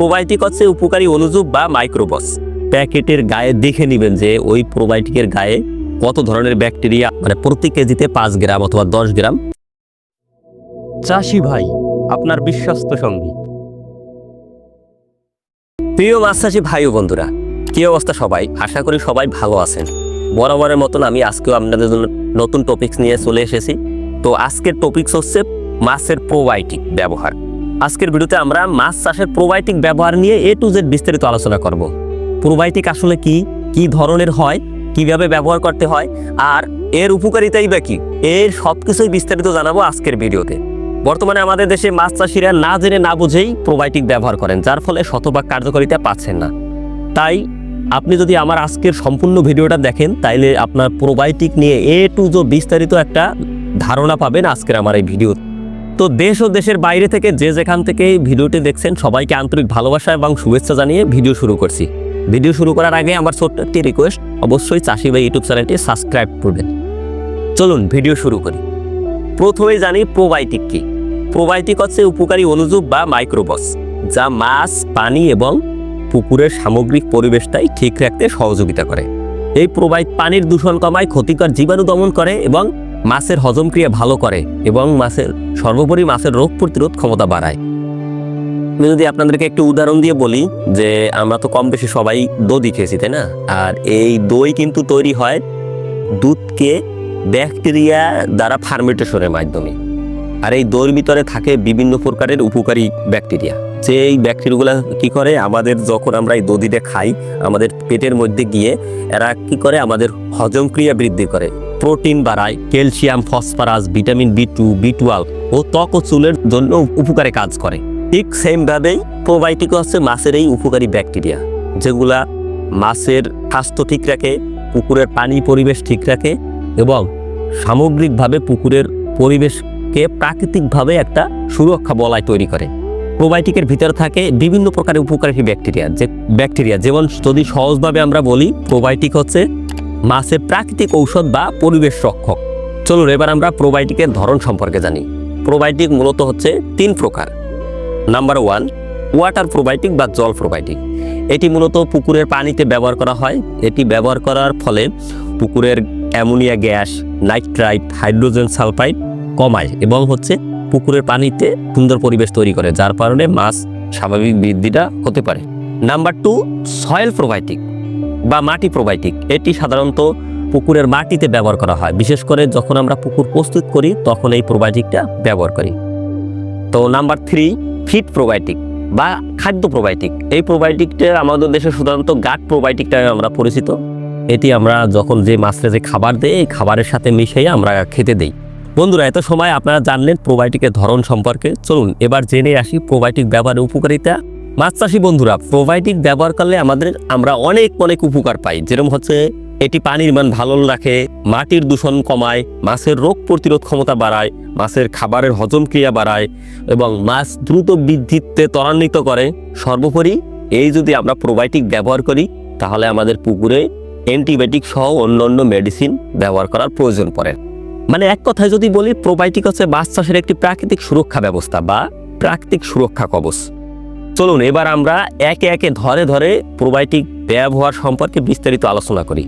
Probiotic হচ্ছে উপকারী অনুজীব বা মাইক্রোবস। প্যাকেটের গায়ে দেখে নেবেন যে ওই প্রোবায়োটিকের গায়ে কত ধরনের ব্যাকটেরিয়া মানে প্রতি কেজিতে পাঁচ গ্রাম অথবা দশ গ্রাম। চাষি ভাই, আপনার বিশ্বস্ত সঙ্গী। প্রিয় মাছ চাষি ভাই ও বন্ধুরা, কি অবস্থা সবাই? আশা করি সবাই ভালো আছেন। বরাবরের মতন আমি আজকেও আপনাদের জন্য নতুন টপিকস নিয়ে চলে এসেছি। তো আজকের টপিকস হচ্ছে মাছের প্রোবায়োটিক ব্যবহার। আজকের ভিডিওতে আমরা মাছ চাষের প্রোবায়োটিক ব্যবহার নিয়ে এ টু জেড বিস্তারিত আলোচনা করব। প্রোবায়োটিক আসলে কি? কি ধরনের হয়? কীভাবে ব্যবহার করতে হয়? আর এর উপকারিতাই বা কি? এর সব কিছুই বিস্তারিত জানাব আজকের ভিডিওতে। বর্তমানে আমাদের দেশে মাছ চাষিরা না জেনে না বুঝেই প্রোবায়োটিক ব্যবহার করেন, যার ফলে শতভাগ কার্যকারিতা পাচ্ছেন না। তাই আপনি যদি আমার আজকের সম্পূর্ণ ভিডিওটা দেখেন, তাইলে আপনার প্রোবায়োটিক নিয়ে এ টু জো বিস্তারিত একটা ধারণা পাবেন আজকের আমার এই ভিডিও তো দেশ ও দেশের বাইরে থেকে যে যেখান থেকে ভিডিওটি দেখছেন, সবাইকে আন্তরিক ভালোবাসা এবং শুভেচ্ছা জানিয়ে ভিডিও শুরু করছি। ভিডিও শুরু করার আগে আমার ছোট্ট একটি রিকোয়েস্ট অবশ্যই চাষি ভাই ইউটিউব চ্যানেলটি সাবস্ক্রাইব করবেন। চলুন ভিডিও শুরু করি। প্রথমেই জানি প্রোবায়োটিক কি। প্রোবায়োটিক হচ্ছে উপকারী অনুজীব বা মাইক্রোবস যা মাছ, পানি এবং পুকুরের সামগ্রিক পরিবেশটাই ঠিক রাখতে সহযোগিতা করে। এই প্রোবাইট পানির দূষণ কমায় ক্ষতিকর জীবাণু দমন করে এবং মাছের হজমক্রিয়া ভালো করে এবং মাছের, সর্বোপরি মাছের রোগ প্রতিরোধ ক্ষমতা বাড়ায়। আমি যদি আপনাদেরকে একটু উদাহরণ দিয়ে বলি যে, আমরা তো কম বেশি সবাই দধি খেয়েছি, তাই না? আর এই দই কিন্তু তৈরি হয় দুধকে ব্যাকটেরিয়া দ্বারা ফার্মেন্টেশনের মাধ্যমে। আর এই দইয়ের ভিতরে থাকে বিভিন্ন প্রকারের উপকারী ব্যাকটেরিয়া। যে এই ব্যাকটেরিয়াগুলো কি করে? আমাদের যখন আমরা এই দধিটা খাই, আমাদের পেটের মধ্যে গিয়ে এরা কি করে? আমাদের হজম ক্রিয়া বৃদ্ধি করে। প্রোটিন বাড়ায়, calcium, phosphorus, vitamin B two B twelve ও ত্বক ও চুলের জন্য উপকারে কাজ করে। ঠিক সেমভাবেই প্রোবায়োটিক হচ্ছে মাছের এই উপকারী ব্যাকটেরিয়া, যেগুলা মাছের স্বাস্থ্য ঠিক রাখে, পুকুরের পানি পরিবেশ ঠিক রাখে এবং সামগ্রিকভাবে পুকুরের পরিবেশকে প্রাকৃতিকভাবে একটা সুরক্ষা বলায় তৈরি করে। প্রোবায়োটিকের ভিতরে থাকে বিভিন্ন প্রকারের উপকারী ব্যাকটেরিয়া, যে ব্যাকটেরিয়া, যেমন যদি সহজভাবে আমরা বলি, প্রোবায়োটিক হচ্ছে মাছের প্রাকৃতিক ঔষধ বা পরিবেশ রক্ষক। চলুন এবার আমরা প্রোবায়োটিকের ধরন সম্পর্কে জানি। প্রোবায়োটিক মূলত হচ্ছে তিন প্রকার। নাম্বার ওয়ান, ওয়াটার প্রোবায়োটিক বা জল প্রোবায়োটিক। এটি মূলত পুকুরের পানিতে ব্যবহার করা হয়। এটি ব্যবহার করার ফলে পুকুরের ammonia gas, nitrite, hydrogen sulphide কমায় এবং হচ্ছে পুকুরের পানিতে সুন্দর পরিবেশ তৈরি করে, যার কারণে মাছ স্বাভাবিক বৃদ্ধিটা হতে পারে। Number two, soil probiotic. বা মাটি প্রোবায়োটিক। এটি সাধারণত পুকুরের মাটিতে ব্যবহার করা হয়। বিশেষ করে যখন আমরা পুকুর প্রস্তুত করি, তখন এই প্রোবায়োটিকটা ব্যবহার করি। তো নাম্বার থ্রি ফিট প্রোবায়োটিক বা খাদ্য প্রোবায়োটিক। এই প্রোবায়োটিকটা আমাদের দেশে সাধারণত গাট প্রোবায়োটিকটা আমরা পরিচিত। এটি আমরা যখন যে মাছটা যে খাবার দেই, এই খাবারের সাথে মিশিয়ে আমরা খেতে দেই। বন্ধুরা, এত সময় আপনারা জানলেন প্রোবায়োটিকের ধরন সম্পর্কে। চলুন এবার জেনে আসি প্রোবায়োটিক ব্যবহারের উপকারিতা মাছ চাষি বন্ধুরা প্রোবায়োটিক ব্যবহার করলে আমাদের, আমরা অনেক অনেক উপকার পাই। যেরকম হচ্ছে, এটি পানির মান ভালো রাখে, মাটির দূষণ কমায়, মাছের রোগ প্রতিরোধ ক্ষমতা বাড়ায়, মাছের খাবারের হজম ক্রিয়া বাড়ায় এবং মাছ দ্রুত বৃদ্ধিতে ত্বরান্বিত করে। সর্বোপরি, এই যদি আমরা প্রোবায়োটিক ব্যবহার করি, তাহলে আমাদের পুকুরে অ্যান্টিবায়োটিক সহ অন্য অন্য মেডিসিন ব্যবহার করার প্রয়োজন পড়ে। মানে এক কথায় যদি বলি প্রোবায়োটিক হচ্ছে মাছ চাষের একটি প্রাকৃতিক সুরক্ষা ব্যবস্থা বা প্রাকৃতিক সুরক্ষা কবচ। চলুন, এবার আমরা একে একে ধরে ধরে প্রোবায়োটিক ব্যবহার সম্পর্কে বিস্তারিত আলোচনা করি।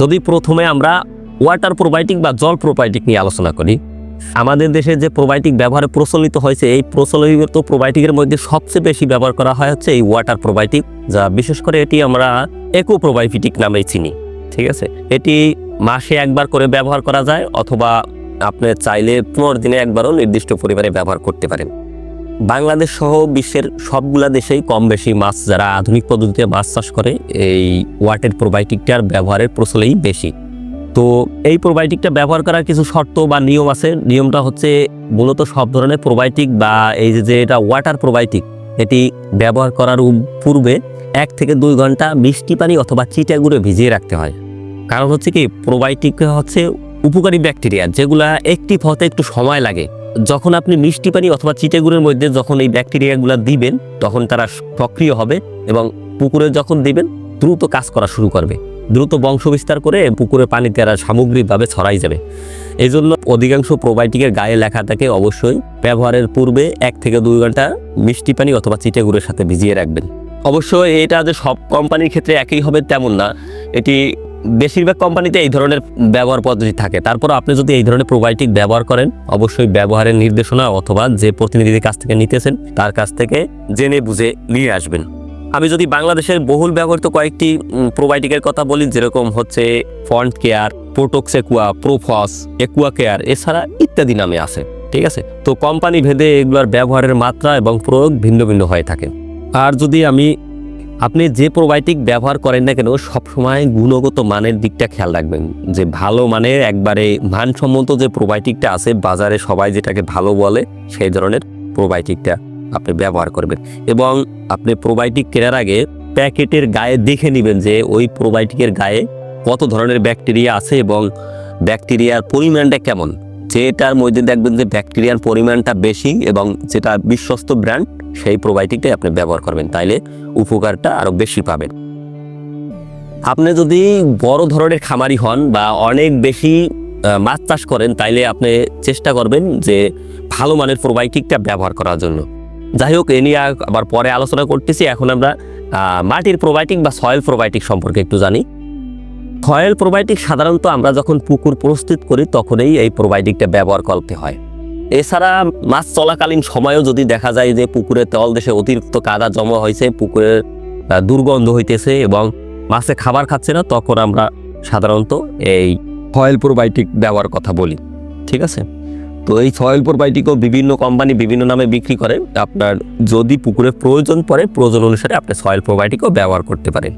যদি প্রথমে আমরা ওয়াটার প্রোবায়োটিক বা জল প্রোবায়োটিক নিয়ে আলোচনা করি, আমাদের দেশে যে প্রোবায়োটিক ব্যবহারে প্রচলিত হয়েছে, এই প্রচলিত প্রোবায়োটিকের মধ্যে সবচেয়ে বেশি ব্যবহার করা হয় হচ্ছে এই ওয়াটার প্রোবায়োটিক যা বিশেষ করে এটি আমরা একো প্রোবায়োটিক নামেই চিনি, ঠিক আছে? এটি মাসে একবার করে ব্যবহার করা যায়, অথবা আপনি চাইলে পনেরো দিনে একবারও নির্দিষ্ট পরিমাণে ব্যবহার করতে পারেন। বাংলাদেশ সহ বিশ্বের সবগুলা দেশেই কম বেশি মাছ, যারা আধুনিক পদ্ধতিতে মাছ চাষ করে, এই ওয়াটের প্রোবায়োটিকটার ব্যবহারের প্রচলেই বেশি। তো এই প্রোবায়োটিকটা ব্যবহার করার কিছু শর্ত বা নিয়ম আছে। নিয়মটা হচ্ছে মূলত সব ধরনের প্রোবায়োটিক বা এই যে- এটা ওয়াটার প্রোবায়োটিক এটি ব্যবহার করার পূর্বে এক থেকে দুই ঘণ্টা মিষ্টি পানি অথবা চিটা গুঁড়ে ভিজিয়ে রাখতে হয়। কারণ হচ্ছে কি প্রোবায়োটিক হচ্ছে উপকারী ব্যাকটেরিয়া যেগুলা অ্যাক্টিভ হতে একটু সময় লাগে। যখন আপনি মিষ্টি পানি অথবা চিটেগুড়ের মধ্যে যখন এই ব্যাকটেরিয়াগুলো দিবেন, তখন তারা সক্রিয় হবে এবং পুকুরে যখন দিবেন, দ্রুত কাজ করা শুরু করবে। দ্রুত বংশ বিস্তার করে পুকুরের পানিতে তারা সামগ্রিকভাবে ছড়াই যাবে। এই জন্য অধিকাংশ প্রোবায়োটিকের গায়ে লেখা থাকে অবশ্যই, ব্যবহারের পূর্বে এক থেকে দুই ঘণ্টা মিষ্টি পানি অথবা চিটে গুঁড়ের সাথে ভিজিয়ে রাখবেন। অবশ্যই এটা যে সব কোম্পানির ক্ষেত্রে একই হবে তেমন না। এটি বেশিরভাগ কোম্পানিতে এই ধরনের ব্যবহার পদ্ধতি থাকে। তারপর আপনি যদি এই ধরনের প্রোবায়োটিক ব্যবহার করেন, অবশ্যই ব্যবহারের নির্দেশনা অথবা যে প্রতিনিধির কাছ থেকে নিতেছেন, তার কাছ থেকে জেনে বুঝে নিয়ে আসবেন। আমি যদি বাংলাদেশের বহুল ব্যবহৃত কয়েকটি প্রোবায়োটিকের কথা বলি, যেরকম হচ্ছে font care প্রোটোক্স aqua প্রোফস aqua care এছাড়া ইত্যাদি নামে আছে, ঠিক আছে? তো কোম্পানি ভেদে এগুলোর ব্যবহারের মাত্রা এবং প্রয়োগ ভিন্ন ভিন্ন হয়ে থাকে। আর যদি আমি আপনি যে প্রোবায়োটিক ব্যবহার করেন না কেন, সবসময় গুণগত মানের দিকটা খেয়াল রাখবেন। যে ভালো মানের একবারে মানসম্মত যে প্রোবায়োটিকটা আছে, বাজারে সবাই যেটাকে ভালো বলে, সেই ধরনের প্রোবায়োটিকটা আপনি ব্যবহার করবেন। এবং আপনি প্রোবায়োটিক কেনার আগে প্যাকেটের গায়ে দেখে নেবেন যে ওই প্রোবায়োটিকের গায়ে কত ধরনের ব্যাকটেরিয়া আছে এবং ব্যাকটেরিয়ার পরিমাণটা কেমন। যেটার মধ্যে দেখবেন যে ব্যাকটেরিয়ার পরিমাণটা বেশি এবং যেটা বিশ্বস্ত ব্র্যান্ড সেই প্রোবায়োটিকটাই আপনি ব্যবহার করবেন, তাইলে উপকারটা আরও বেশি পাবেন। আপনি যদি বড় ধরনের খামারি হন বা অনেক বেশি মাছ চাষ করেন, তাইলে আপনি চেষ্টা করবেন যে ভালো মানের প্রোবায়োটিকটা ব্যবহার করার জন্য। যাই হোক, এ নিয়ে আবার পরে আলোচনা করতেছি। এখন আমরা মাটির প্রোবায়োটিক বা সয়েল প্রোবায়োটিক সম্পর্কে একটু জানি। সয়েল প্রোবায়োটিক সাধারণত আমরা যখন পুকুর প্রস্তুত করি, তখনই এই প্রোবায়োটিকটা ব্যবহার করতে হয়। এছাড়া মাছ চলাকালীন সময়ও যদি দেখা যায় যে পুকুরের তল দেশে অতিরিক্ত কাদা জমা হয়েছে, পুকুরের দুর্গন্ধ হইতেছে এবং মাছে খাবার খাচ্ছে না, তখন আমরা সাধারণত এই ফয়েল প্রোবায়োটিক ব্যবহার কথা বলি। ঠিক আছে? তো এই সয়েল প্রোবায়োটিকও বিভিন্ন কোম্পানি বিভিন্ন নামে বিক্রি করে। আপনার যদি পুকুরে প্রয়োজন পড়ে, প্রয়োজন অনুসারে আপনি সয়েল প্রোবায়োটিকও ব্যবহার করতে পারেন।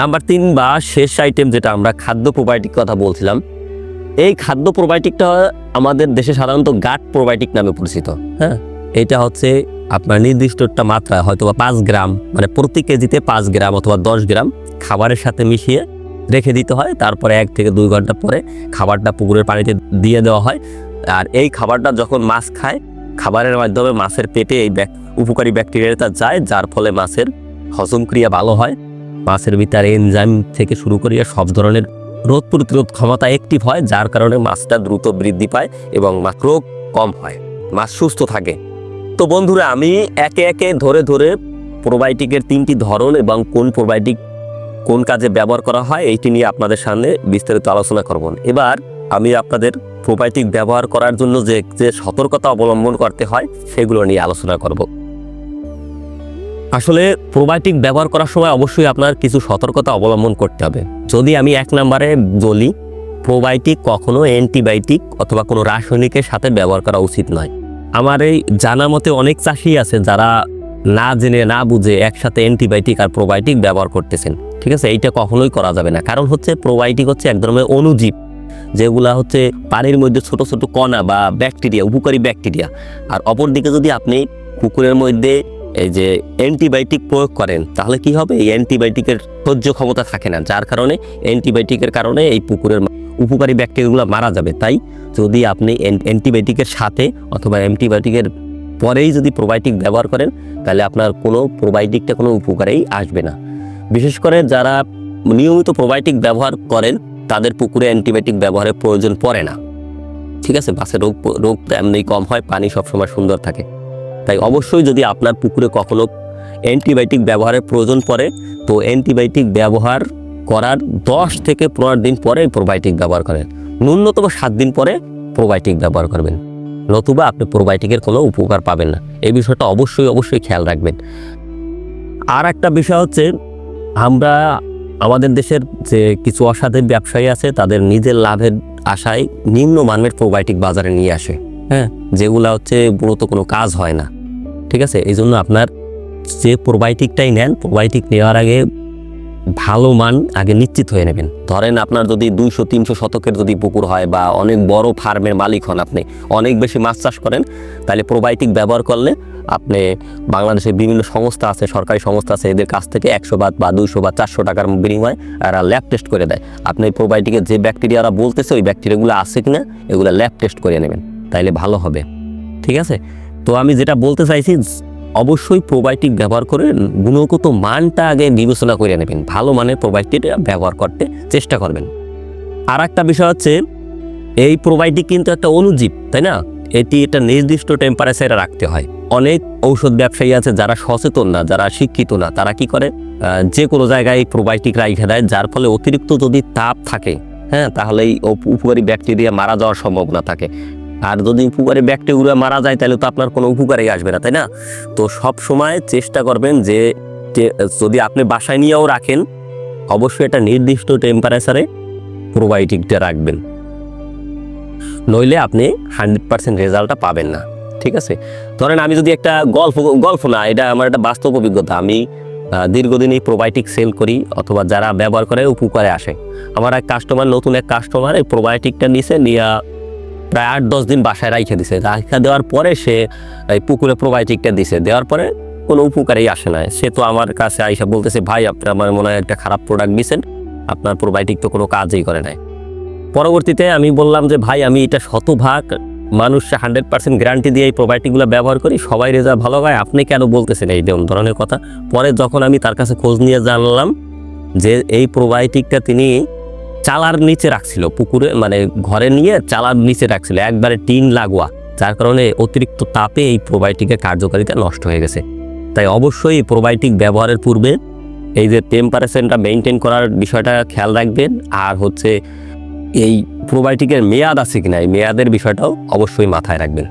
নাম্বার তিন বা শেষ আইটেম যেটা আমরা খাদ্য প্রোবায়োটিক কথা বলছিলাম এই খাদ্য প্রোবায়োটিকটা আমাদের দেশে সাধারণত গাট প্রোবায়োটিক নামে পরিচিত হ্যাঁ? এটা হচ্ছে আপনার নির্দিষ্ট একটা মাত্রা হয়তো বা পাঁচ গ্রাম মানে প্রতি কেজিতে পাঁচ গ্রাম অথবা দশ গ্রাম খাবারের সাথে মিশিয়ে রেখে দিতে হয়। তারপরে এক থেকে দুই ঘণ্টা পরে খাবারটা পুকুরের পানিতে দিয়ে দেওয়া হয়। আর এই খাবারটা যখন মাছ খায়, খাবারের মাধ্যমে মাছের পেটে এই উপকারী ব্যাকটেরিয়াটা যায়, যার ফলে মাছের হজম ক্রিয়া ভালো হয়। মাছের ভিতরে এনজাইম থেকে শুরু করিয়া সব ধরনের রোগ প্রতিরোধ ক্ষমতা অ্যাক্টিভ হয়, যার কারণে মাছটা দ্রুত বৃদ্ধি পায় এবং মাছ রোগ কম হয়। মাছ সুস্থ থাকে। তো বন্ধুরা, আমি একে একে ধরে ধরে প্রোবায়োটিকের তিনটি ধরন এবং কোন প্রোবায়োটিক কোন কাজে ব্যবহার করা হয়, এইটি নিয়ে আপনাদের সামনে বিস্তারিত আলোচনা করব। এবার আমি আপনাদের প্রোবায়োটিক ব্যবহার করার জন্য যে যে সতর্কতা অবলম্বন করতে হয়, সেগুলো নিয়ে আলোচনা করব। আসলে প্রোবায়োটিক ব্যবহার করার সময় অবশ্যই আপনার কিছু সতর্কতা অবলম্বন করতে হবে। যদি আমি এক নম্বরে বলি, প্রোবায়োটিক কখনো অ্যান্টিবায়োটিক অথবা কোনো রাসায়নিকের সাথে ব্যবহার করা উচিত নয়। আমার এই জানা মতে অনেক চাষি আছে যারা না জেনে, না বুঝে একসাথে অ্যান্টিবায়োটিক আর প্রোবায়োটিক ব্যবহার করতেছেন। ঠিক আছে? এইটা কখনোই করা যাবে না। কারণ হচ্ছে প্রোবায়োটিক হচ্ছে এক ধরনের অণুজীব, যেগুলা হচ্ছে পানির মধ্যে ছোট ছোট কণা বা ব্যাকটেরিয়া, উপকারী ব্যাকটেরিয়া। আর অপরদিকে যদি আপনি পুকুরের মধ্যে এই যে অ্যান্টিবায়োটিক প্রয়োগ করেন, তাহলে কি হবে? এই অ্যান্টিবায়োটিকের সহ্য ক্ষমতা থাকে না, যার কারণে অ্যান্টিবায়োটিকের কারণে এই পুকুরের উপকারী ব্যাকটেরিয়াগুলো মারা যাবে। তাই যদি আপনি অ্যান- অ্যান্টিবায়োটিকের সাথে অথবা অ্যান্টিবায়োটিকের পরেই যদি প্রোবায়োটিক ব্যবহার করেন, তাহলে আপনার কোনো প্রোবায়োটিকটা কোনো উপকারেই আসবে না। বিশেষ করে যারা নিয়মিত প্রোবায়োটিক ব্যবহার করেন, তাদের পুকুরে অ্যান্টিবায়োটিক ব্যবহারের প্রয়োজন পড়ে না। ঠিক আছে? বাসে রোগ রোগ এমনি কম হয়, পানি সবসময় সুন্দর থাকে। তাই অবশ্যই যদি আপনার পুকুরে কখনো অ্যান্টিবায়োটিক ব্যবহারের প্রয়োজন পড়ে, তো অ্যান্টিবায়োটিক ব্যবহার করার দশ থেকে পনেরো দিন পরে প্রোবায়োটিক ব্যবহার করেন। ন্যূনতম সাত দিন পরে প্রোবায়োটিক ব্যবহার করবেন। নতুবা আপনি প্রোবায়োটিকের কোনো উপকার পাবেন না। এই বিষয়টা অবশ্যই অবশ্যই খেয়াল রাখবেন। আর একটা বিষয় হচ্ছে, আমরা আমাদের দেশের যে কিছু অসাধু ব্যবসায়ী আছে, তাদের নিজের লাভের আশায় নিম্নমানের প্রোবায়োটিক বাজারে নিয়ে আসে। হ্যাঁ? যেগুলা হচ্ছে মূলত কোনো কাজ হয় না। ঠিক আছে? এই জন্য আপনার যে প্রোবায়োটিকটাই নেন প্রোবায়োটিক নেওয়ার আগে ভালো মান আগে নিশ্চিত হয়ে নেবেন। ধরেন আপনার যদি দুইশো, তিনশো শতকের যদি পুকুর হয় বা অনেক বড় ফার্মের মালিক হন আপনি, অনেক বেশি মাছ চাষ করেন, তাহলে প্রোবায়োটিক ব্যবহার করলে আপনি বাংলাদেশে বিভিন্ন সংস্থা আছে, সরকারি সংস্থা আছে, এদের কাছ থেকে একশো বাদ বা দুইশো বা চারশো টাকার বিনিময়ে এরা ল্যাব টেস্ট করে দেয়। আপনি প্রোবায়োটিকের যে ব্যাকটেরিয়ারা বলতেছে, ওই ব্যাকটেরিয়াগুলো আছে কিনা, এগুলো ল্যাব টেস্ট করে নেবেন। তাইলে ভালো হবে। ঠিক আছে? তো আমি যেটা বলতে চাইছি, অবশ্যই প্রোবায়োটিক ব্যবহার করে গুণগত মানটা আগে বিবেচনা করে নেবেন। ভালো মানের প্রোবায়োটিক ব্যবহার করতে চেষ্টা করবেন। আর একটা বিষয় হচ্ছে, এই প্রোবায়োটিক কিন্তু একটা অনুজীব, তাই না? এটি একটা নির্দিষ্ট টেম্পারেচারে রাখতে হয়। অনেক ঔষধ ব্যবসায়ী আছে যারা সচেতন না, যারা শিক্ষিত না, তারা কি করে? যে কোনো জায়গায় এই প্রোবায়োটিক রাইখে দেয়, যার ফলে অতিরিক্ত যদি তাপ থাকে হ্যাঁ তাহলে এই উপ- উপকারী ব্যাকটেরিয়া মারা যাওয়ার সম্ভাবনা থাকে। আর যদি উপকারী ব্যাকটেরিয়া মারা যায়, তাহলে তো আপনার কোনো উপকারই আসবে না, তাই না? তো সব সময় চেষ্টা করবেন যে যদি আপনি বাসায় নিয়েও রাখেন, অবশ্যই একটা নির্দিষ্ট টেম্পারেচারে প্রোবায়োটিকটা রাখবেন। নইলে আপনি হান্ড্রেড পার্সেন্ট রেজাল্টটা পাবেন না, ঠিক আছে? ধরেন আমি যদি একটা গল্প গল্প না, এটা আমার একটা বাস্তব অভিজ্ঞতা। আমি দীর্ঘদিন এই প্রোবায়োটিক সেল করি, অথবা যারা ব্যবহার করে, উপকারে আসে। আমার এক কাস্টমার নতুন এক কাস্টমার এই প্রোবায়োটিকটা নিছে, নিয়ে প্রায় আট, দশ দিন বাসায় রাইখে দিছে। রাইখা দেওয়ার পরে সে এই পুকুরে প্রোবায়োটিকটা দিছে। দেওয়ার পরে কোনো উপকারেই আসে না সে তো আমার কাছে আইসা বলতেছে, ভাই আপনি আমার মনে হয় একটা খারাপ প্রোডাক্ট দিছেন আপনার প্রোবায়োটিক তো কোনো কাজই করে নাই। পরবর্তীতে আমি বললাম যে, ভাই, আমি এটা শতভাগ মানুষ হান্ড্রেড পার্সেন্ট গ্যারান্টি দিয়ে এই প্রোবায়োটিকগুলো ব্যবহার করি। সবাই রেজাল্ট ভালো হয় আপনি কেন বলতেছেন এই ধরন- ধরনের কথা? পরে যখন আমি তার কাছে খোঁজ নিয়ে জানলাম যে, এই প্রোবায়োটিকটা তিনি চালার নিচে রাখছিল, পুকুরে মানে ঘরে নিয়ে চালার নিচে রাখছিল, একবারে টিন লাগোয়া, যার কারণে অতিরিক্ত তাপে এই প্রোবায়োটিকের কার্যকারিতা নষ্ট হয়ে গেছে। তাই অবশ্যই প্রোবায়োটিক ব্যবহারের পূর্বে এই যে টেম্পারেচারটা মেনটেন করার বিষয়টা খেয়াল রাখবেন, আর হচ্ছে এই প্রোবায়োটিকের মেয়াদ আছে কিনা, এই মেয়াদের বিষয়টাও অবশ্যই মাথায় রাখবেন।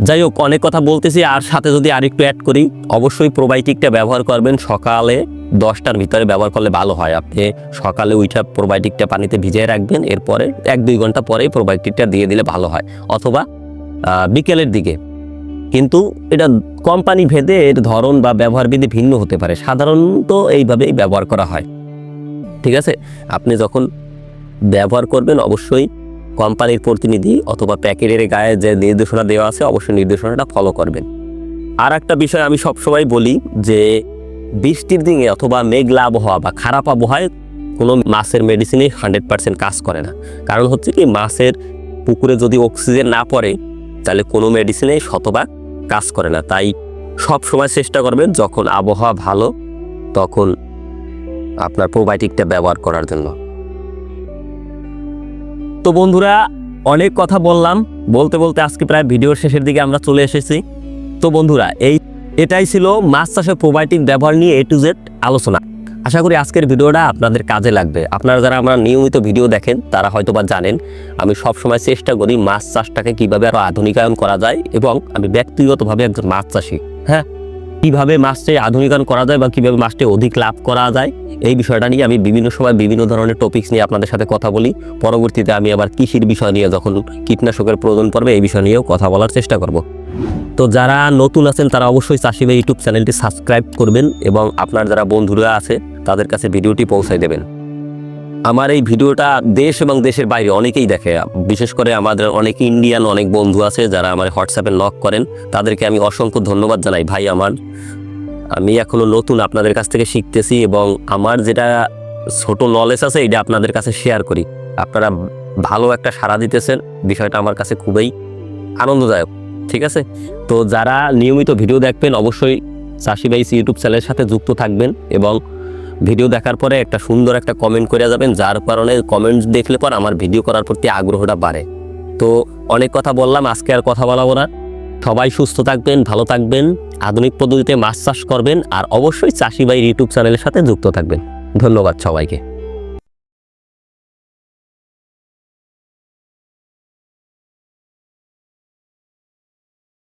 যাই হোক অনেক কথা বলতেছি, আর সাথে যদি আরেকটু অ্যাড করি, অবশ্যই প্রোবায়োটিকটা ব্যবহার করবেন সকালে দশটার ভিতরে, ব্যবহার করলে ভালো হয়। আপনি সকালে উঠা প্রোবায়োটিকটা পানিতে ভিজিয়ে রাখবেন, এরপরে এক দুই ঘণ্টা পরেই প্রোবায়োটিকটা দিয়ে দিলে ভালো হয়। অথবা বিকেলের দিকে। কিন্তু এটা কোম্পানি ভেদে এর ধরন বা ব্যবহার বিধি ভিন্ন হতে পারে। সাধারণত এইভাবেই ব্যবহার করা হয়। ঠিক আছে? আপনি যখন ব্যবহার করবেন, অবশ্যই কোম্পানির প্রতিনিধি অথবা প্যাকেটের গায়ে যে নির্দেশনা দেওয়া আছে, অবশ্যই নির্দেশনাটা ফলো করবেন। আর একটা বিষয় আমি সবসময় বলি যে, বৃষ্টির দিনে অথবা মেঘলা আবহাওয়া বা খারাপ আবহাওয়ায় কোনো মাছের মেডিসিনে হান্ড্রেড পার্সেন্ট কাজ করে না। কারণ হচ্ছে কি, মাছের পুকুরে যদি অক্সিজেন না পড়ে, তাহলে কোনো মেডিসিনে শতভাগ কাজ করে না। তাই সব সময় চেষ্টা করবেন, যখন আবহাওয়া ভালো, তখন আপনার প্রোবায়োটিকটা ব্যবহার করার জন্য। তো বন্ধুরা, অনেক কথা বললাম। বলতে বলতে আজকে প্রায় ভিডিওর শেষের দিকে আমরা চলে এসেছি। তো বন্ধুরা, এই এটাই ছিল মাছ চাষের প্রোবায়োটিক ব্যবহার নিয়ে এ টু জেড আলোচনা। আশা করি আজকের ভিডিওটা আপনাদের কাজে লাগবে। আপনারা যারা আমরা নিয়মিত ভিডিও দেখেন, তারা হয়তো বা জানেন, আমি সবসময় চেষ্টা করি মাছ চাষটাকে কীভাবে আরও আধুনিকায়ন করা যায় এবং আমি ব্যক্তিগতভাবে একজন মাছ চাষি। হ্যাঁ কীভাবে মাছটি আধুনিকায়ন করা যায় বা কীভাবে মাছটি অধিক লাভ করা যায়, এই বিষয়টা নিয়ে আমি বিভিন্ন সময় বিভিন্ন ধরনের টপিকস নিয়ে আপনাদের সাথে কথা বলি। পরবর্তীতে আমি আবার কৃষির বিষয় নিয়ে যখন কীটনাশকের প্রয়োজন পড়বে, এই বিষয় নিয়েও কথা বলার চেষ্টা করব। তো যারা নতুন আছেন, তারা অবশ্যই চাষিবে ইউটিউব চ্যানেলটি সাবস্ক্রাইব করবেন এবং আপনার যারা বন্ধুরা আছে, তাদের কাছে ভিডিওটি পৌঁছায় দেবেন। আমার এই ভিডিওটা দেশ এবং দেশের বাইরে অনেকেই দেখে। বিশেষ করে আমাদের অনেক ইন্ডিয়ান অনেক বন্ধু আছে যারা আমার হোয়াটসঅ্যাপে নক করেন। তাদেরকে আমি অসংখ্য ধন্যবাদ জানাই ভাই আমার। আমি এখনও নতুন আপনাদের কাছ থেকে শিখতেছি এবং আমার যেটা ছোট নলেজ আছে এটা আপনাদের কাছে শেয়ার করি। আপনারা ভালো একটা সাড়া দিতেছেন, বিষয়টা আমার কাছে খুবই আনন্দদায়ক, ঠিক আছে? তো যারা নিয়মিত ভিডিও দেখবেন অবশ্যই চাষি বাইস ইউটিউব চ্যানেলের সাথে যুক্ত থাকবেন এবং ভিডিও দেখার পরে একটা সুন্দর একটা কমেন্ট করে যাবেন, যার কারণে কমেন্ট দেখলে পর আমার ভিডিও করার প্রতি আগ্রহটা বাড়ে। তো অনেক কথা বললাম, আজকে আর কথা বলাবো না। সবাই সুস্থ থাকবেন, ভালো থাকবেন, আধুনিক পদ্ধতিতে মাছ চাষ করবেন, আর অবশ্যই চাষিবাই ইউটিউব চ্যানেলের সাথে যুক্ত থাকবেন। ধন্যবাদ সবাইকে।